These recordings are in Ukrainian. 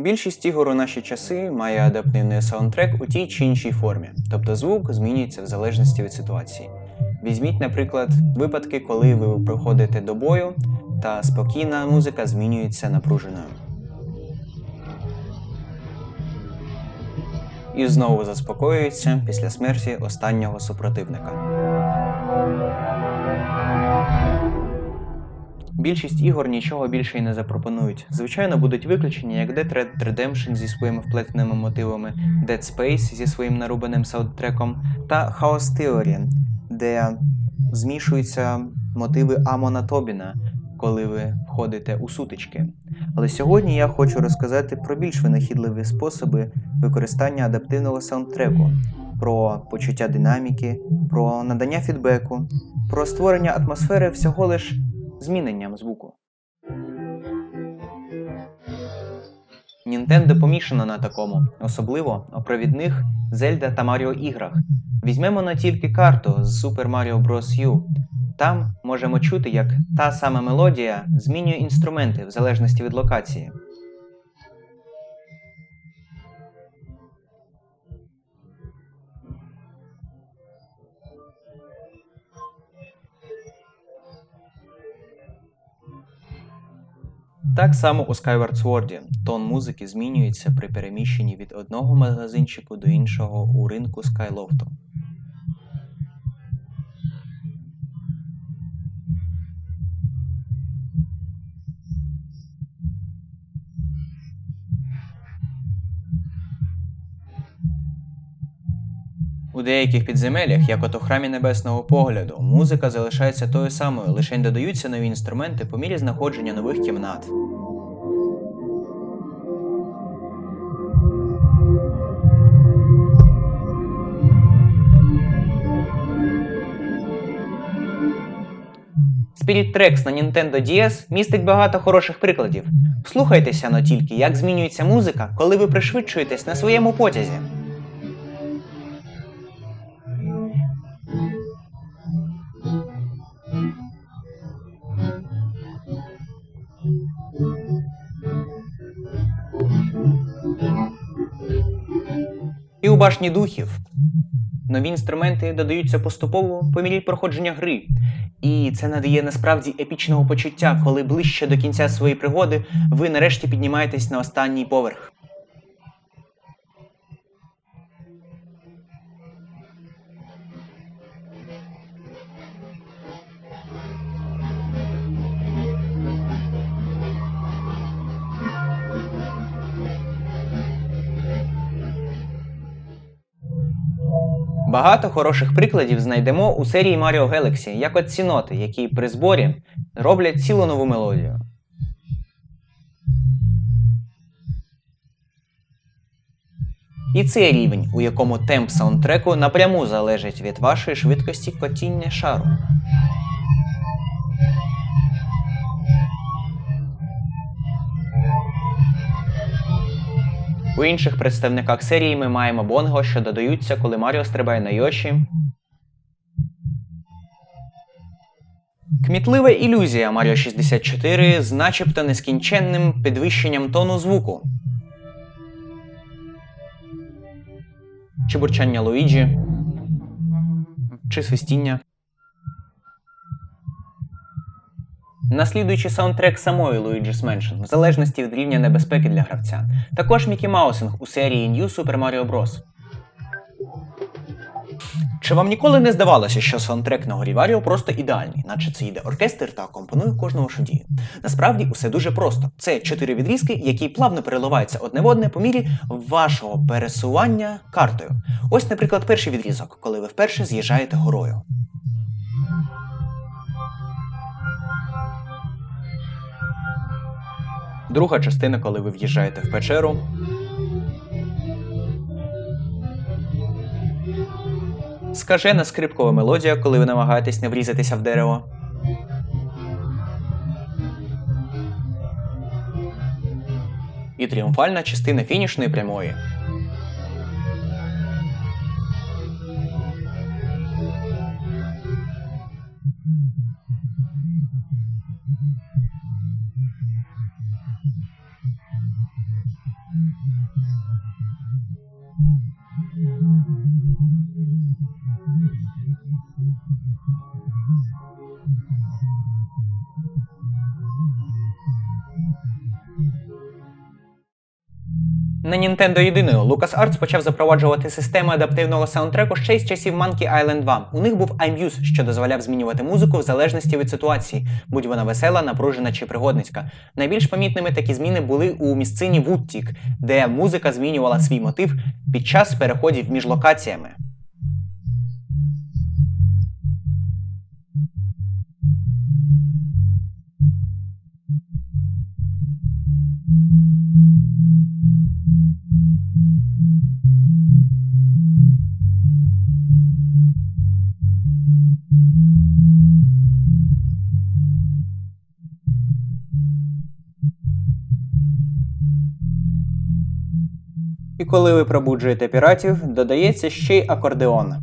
Більшість ігор у наші часи має адаптивний саундтрек у тій чи іншій формі, тобто звук змінюється в залежності від ситуації. Візьміть, наприклад, випадки, коли ви приходите до бою, та спокійна музика змінюється напруженою. І знову заспокоюється після смерті останнього супротивника. Більшість ігор нічого більше й не запропонують. Звичайно, будуть виключення, як Dead Red Redemption зі своїми вплетеними мотивами, Dead Space зі своїм нарубаним саундтреком та Chaos Theory, де змішуються мотиви Амона Тобіна, коли ви входите у сутички. Але сьогодні я хочу розказати про більш винахідливі способи використання адаптивного саундтреку, про почуття динаміки, про надання фідбеку, про створення атмосфери всього лиш зміненням звуку. Нінтендо помішано на такому, особливо у провідних Зельда та Маріо іграх. Візьмемо на тільки карту з Super Mario Bros. U. Там можемо чути, як та сама мелодія змінює інструменти в залежності від локації. Так само у Skyward Sword тон музики змінюється при переміщенні від одного магазинчику до іншого у ринку Skyloftu. У деяких підземеллях, як от у храмі небесного погляду, музика залишається тою самою, лише додаються нові інструменти по мірі знаходження нових кімнат. Spirit Tracks на Nintendo DS містить багато хороших прикладів. Вслухайтеся но тільки, як змінюється музика, коли ви пришвидшуєтесь на своєму потязі. Башні духів нові інструменти додаються поступово по мірі проходження гри. І це надає насправді епічного почуття, коли ближче до кінця своєї пригоди ви нарешті піднімаєтесь на останній поверх. Багато хороших прикладів знайдемо у серії Mario Galaxy, як от ціноти, які при зборі роблять цілу нову мелодію. І це рівень, у якому темп саундтреку напряму залежить від вашої швидкості котіння шару. У інших представниках серії ми маємо бонго, що додаються, коли Маріо стрибає на Йоші. Кмітлива ілюзія Mario 64 з начебто нескінченним підвищенням тону звуку. Чи бурчання Луїджі. Чи свистіння. Наслідуючи саундтрек самої Luigi's Mansion, в залежності від рівня небезпеки для гравця. Також Мікі Маусинг у серії New Super Mario Bros. Чи вам ніколи не здавалося, що саундтрек на горі Варіо просто ідеальний, наче це йде оркестр та компонує кожну вашу дію? Насправді усе дуже просто. Це чотири відрізки, які плавно переливаються одне в одне по мірі вашого пересування картою. Ось, наприклад, перший відрізок, коли ви вперше з'їжджаєте горою. Друга частина, коли ви в'їжджаєте в печеру. Скажена скрипкова мелодія, коли ви намагаєтесь не врізатися в дерево. І тріумфальна частина фінішної прямої. На Nintendo єдиною LucasArts почав запроваджувати систему адаптивного саундтреку ще з часів Monkey Island 2. У них був iMuse, що дозволяв змінювати музику в залежності від ситуації, будь вона весела, напружена чи пригодницька. Найбільш помітними такі зміни були у місцині Вудтік, де музика змінювала свій мотив під час переходів між локаціями. Коли ви пробуджуєте піратів, додається ще й акордеон.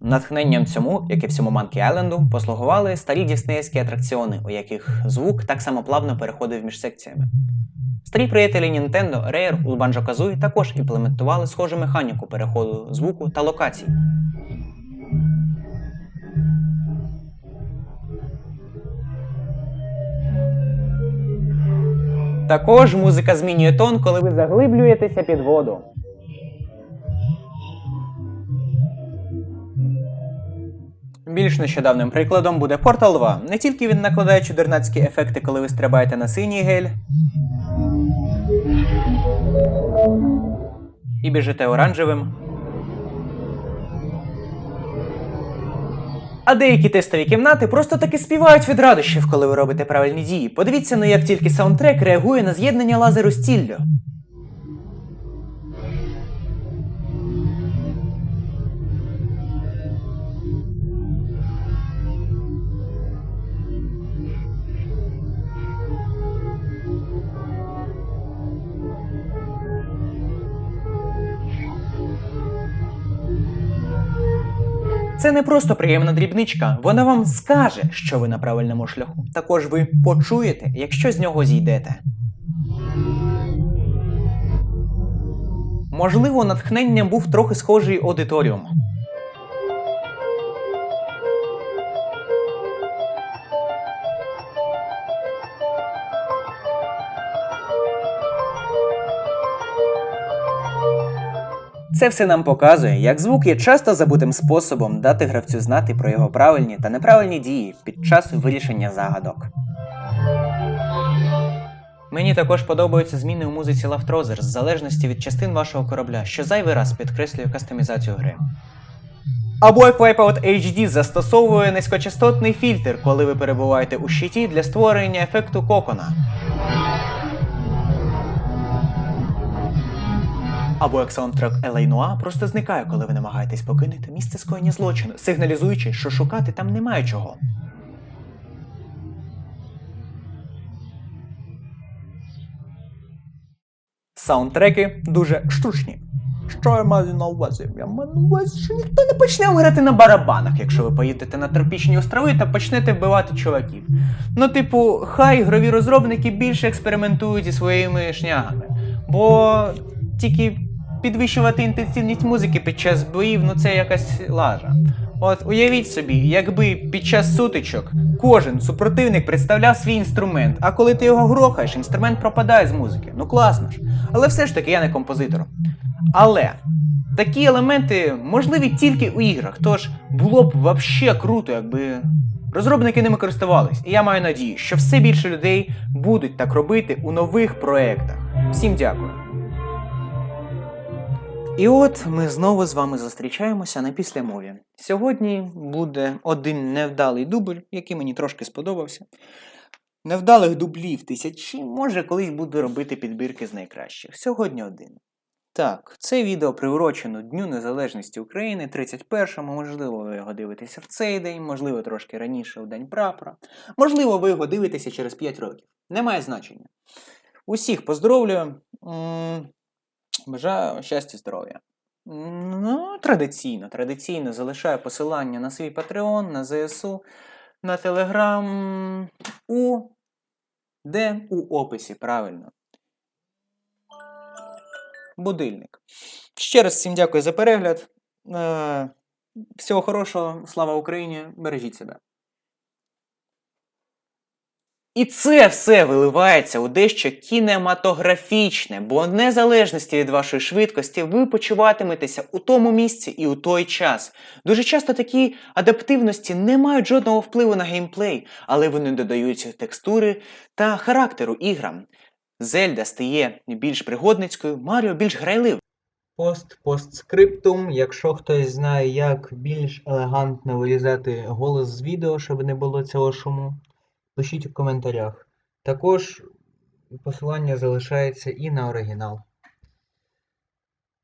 Натхненням цьому, як і всьому Monkey Island, послугували старі діснеївські атракціони, у яких звук так само плавно переходив між секціями. Старі приятелі Nintendo, Rare у Banjo-Kazooie також імплементували схожу механіку переходу звуку та локацій. Також музика змінює тон, коли ви заглиблюєтеся під воду. Більш нещодавним прикладом буде Portal 2. Не тільки він накладає чудернацькі ефекти, коли ви стрибаєте на синій гель. І біжите оранжевим. А деякі тестові кімнати просто таки співають від радощів, коли ви робите правильні дії. Подивіться, ну як тільки саундтрек реагує на з'єднання лазеру з ціллю. Це не просто приємна дрібничка, вона вам скаже, що ви на правильному шляху. Також ви почуєте, якщо з нього зійдете. Можливо, натхненням був трохи схожий аудиторіум. Це все нам показує, як звук є часто забутим способом дати гравцю знати про його правильні та неправильні дії під час вирішення загадок. Мені також подобаються зміни у музиці Love Trousers в залежності від частин вашого корабля, що зайвий раз підкреслює кастомізацію гри. Або як Wipeout HD застосовує низькочастотний фільтр, коли ви перебуваєте у щиті для створення ефекту кокона. Або як саундтрек LA Noir просто зникає, коли ви намагаєтесь покинути місце скоєння злочину, сигналізуючи, що шукати там немає чого. Саундтреки дуже штучні. Що я маю на увазі? Я маю на увазі, що ніхто не почне грати на барабанах, якщо ви поїдете на тропічні острови та почнете вбивати чуваків. Ну, типу, хай ігрові розробники більше експериментують зі своїми шнягами. Бо тільки підвищувати інтенсивність музики під час боїв, ну це якась лажа. От уявіть собі, якби під час сутичок кожен супротивник представляв свій інструмент, а коли ти його грохаєш, інструмент пропадає з музики. Ну класно ж. Але все ж таки я не композитор. Але такі елементи можливі тільки у іграх, тож було б вообще круто, якби розробники ними користувались. І я маю надію, що все більше людей будуть так робити у нових проєктах. Всім дякую. І от ми знову з вами зустрічаємося на післямові. Сьогодні буде один невдалий дубль, який мені трошки сподобався. Невдалих дублів тисячі, може колись буду робити підбірки з найкращих. Сьогодні один. Так, це відео приурочено Дню Незалежності України 31-му. Можливо, ви його дивитеся в цей день, можливо, трошки раніше у День прапора. Можливо, ви його дивитеся через 5 років. Немає значення. Усіх поздоровлюю. Бажаю щастя, здоров'я. М, Ну, традиційно, традиційно залишаю посилання на свій Patreon, на ЗСУ, на Telegram у Де у описі правильно? Будильник. Ще раз всім дякую за перегляд. Е, Всього хорошого, слава Україні! Бережіть себе. І це все виливається у дещо кінематографічне, бо в незалежності від вашої швидкості ви почуватиметеся у тому місці і у той час. Дуже часто такі адаптивності не мають жодного впливу на геймплей, але вони додають текстури та характеру іграм. Зельда стає більш пригодницькою, Маріо більш грайливим. Пост постскриптум. Якщо хтось знає, як більш елегантно вирізати голос з відео, щоб не було цього шуму, пишіть у коментарях. Також посилання залишається і на оригінал.